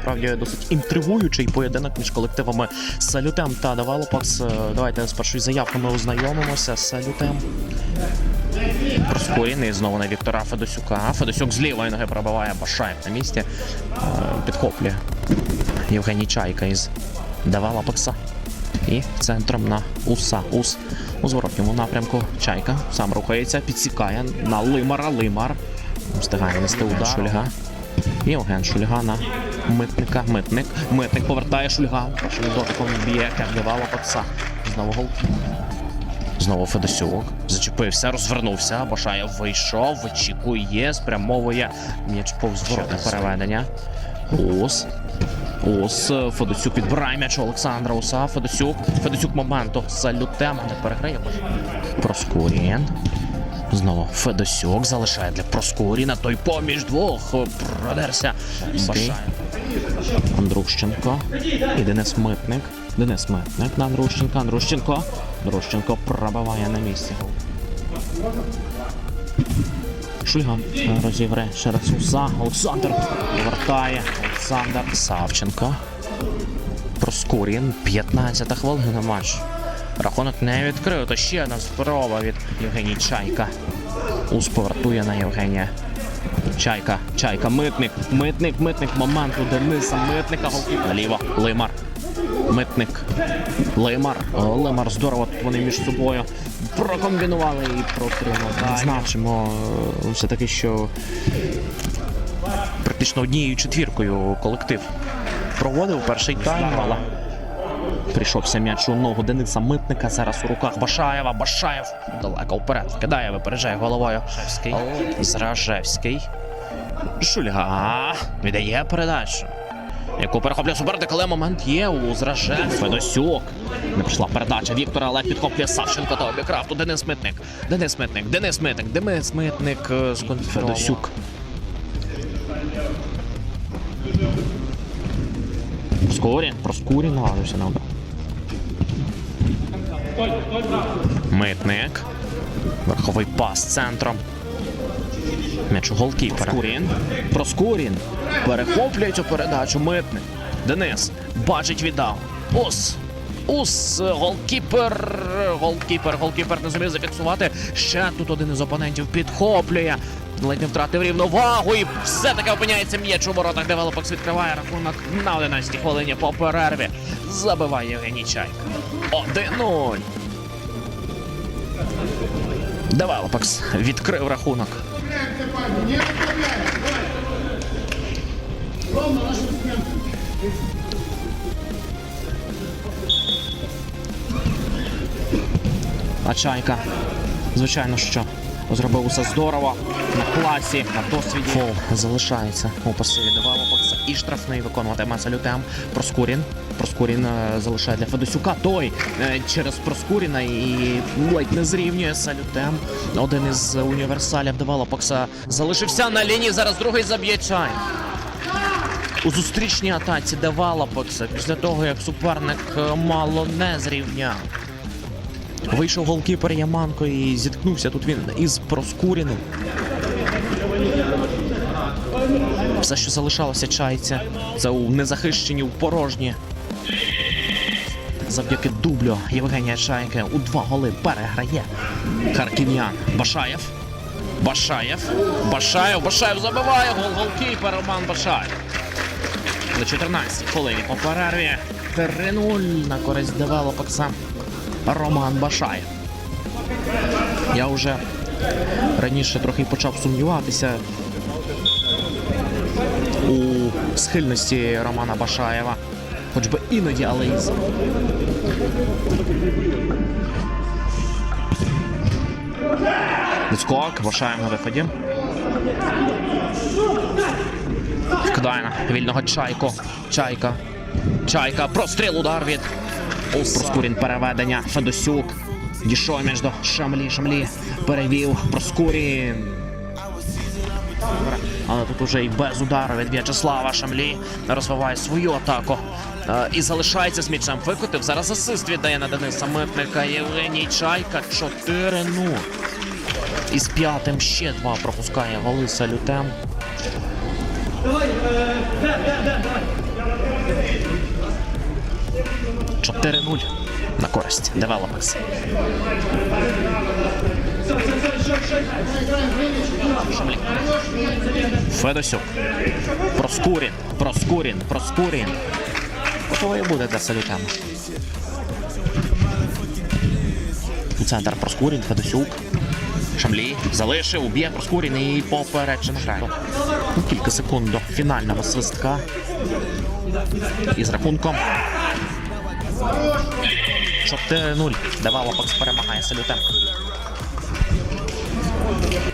насправді досить інтригуючий поєдинок між колективами Салютем та Девелопакс. Е, Давайте спершу із заявками ознайомимося. Салютем. Проскоріний знову на Віктора Федосюка. Федосюк з лівої ноги пробиває Башаєв на місці. Е, Підхоплює Євгеній Чайка із Девелопакса. І центром на Уса. Ус у зворотньому напрямку. Чайка сам рухається, підсікає на Лимара. Лимар встигає нести удар. Шульга. Євген Шульга на митника. Митник. Митник повертає Шульга. Дотиком б'є Кевдевала Пакса. Знову гол. Знову Федосюк. Зачепився, розвернувся. Башаєв вийшов, вичікує, спрямовує м'яч повз переведення. Ус. Ус. Федосюк відбирає м'яч у Олександра Уса. Федосюк. Федосюк моменту. Салютем. Не переграє. Проскурін. Знову Федосюк залишає для Проскуріна. Той поміж двох продерся. Башаєв. Андрущенко і Денис Митник. Денис Митник на Андрущенка. Андрущенко. Андрущенко пробиває на місці. Шульга розіграє ще раз Уса. Олександр повертає. Олександр Савченко. Проскурін. 15 хвилина матч. Рахунок не відкрив. То ще одна спроба від Євгеній Чайка. Ус повертує на Євгенія. Чайка, чайка, митник, митник, митник, момент у Дениса, митника, голкіпер. Наліво, Лимар. Митник. Лимар. О, Лимар, здорово тут вони між собою прокомбінували і протримали. Значимо е, все-таки, що практично однією четвіркою колектив проводив перший тайм, але Прийшовся м'яч у ногу Дениса Митника. Зараз у руках Башаєва. Башаєв далеко вперед. Вкидає, випереджає головою. Зражевський. Зражевський. Шульга. Віддає передачу. Яку перехоплює суперник, але момент є у Зражевського. Федосюк. Не прийшла передача. Віктора Олег підхоплює Савченко та обікрав. Тут Денис Митник. Денис Митник. Денис Митник. Денис Митник. е, Федосюк. Проскурін. Проскурін наважився на удар. Митник. Верховий пас центром. М'яч у голкіпера. Проскурін. Проскурін. Перехоплює цю передачу. Митник. Денис. Бачить віддав. Ус. Ус. Голкіпер. Голкіпер. Голкіпер не зумів зафіксувати. Ще тут один із опонентів підхоплює. Ледь не втратив рівновагу і все-таки опиняється м'яч у воротах. Девелопакс відкриває рахунок на 11 хвилині по перерві. Забиває Євгеній Чайка. 1-0. Девелопакс відкрив рахунок. А чайка, звичайно, що зробив усе здорово. На класі, на досвіді. Фол залишається у пасиві. Девелопакса і штрафний виконуватиме салютем. Проскурін. Проскурін е, залишає для Федосюка. Той е, через Проскуріна і ледь не зрівнює салютем. Один із універсалів Девелопакса залишився на лінії. Зараз другий заб'є чай. У зустрічній атаці Девелопакса після того, як суперник е, мало не зрівняв. Вийшов голкіпер Яманко і зіткнувся тут він із Проскуріним. Все, що залишалося чайця, це у незахищені, у порожні. Завдяки дублю Євгенія Чайки у два голи переграє Харків'ян. Башаєв. Башаєв. Башаєв. Башаєв забиває гол голкіпер Роман Башаєв. На 14 хвилині по перерві 3-0 на користь девелопакса Роман Башаєв. Я вже раніше трохи почав сумніватися схильності Романа Башаєва. Хоч би іноді, але і з- Відскок, Башаєв на виході. Вкидає на вільного чайку. Чайка. Чайка. Простріл удар від Проскурін переведення. Федосюк. Дійшов між до Шамлі. Шамлі перевів. Проскурін. Але тут уже і без удару від В'ячеслава Шамлі розвиває свою атаку. Е, І залишається з м'ячем. Викотив. Зараз асист віддає на Дениса Митника. Євгеній Чайка 4-0. Із п'ятим ще два пропускає голи салютем. Чотири 0 на користь Девелопекс. Федосюк. Проскурін. Проскурін. Проскурін. Готовий буде для салютема. Центр Проскурін, Федосюк. Шамлі залишив, уб'є Проскурін і попереджена грає. Ну, Кілька секунд до фінального свистка. І з рахунком 4-0. Девелопекс перемагає салютем. Thank you.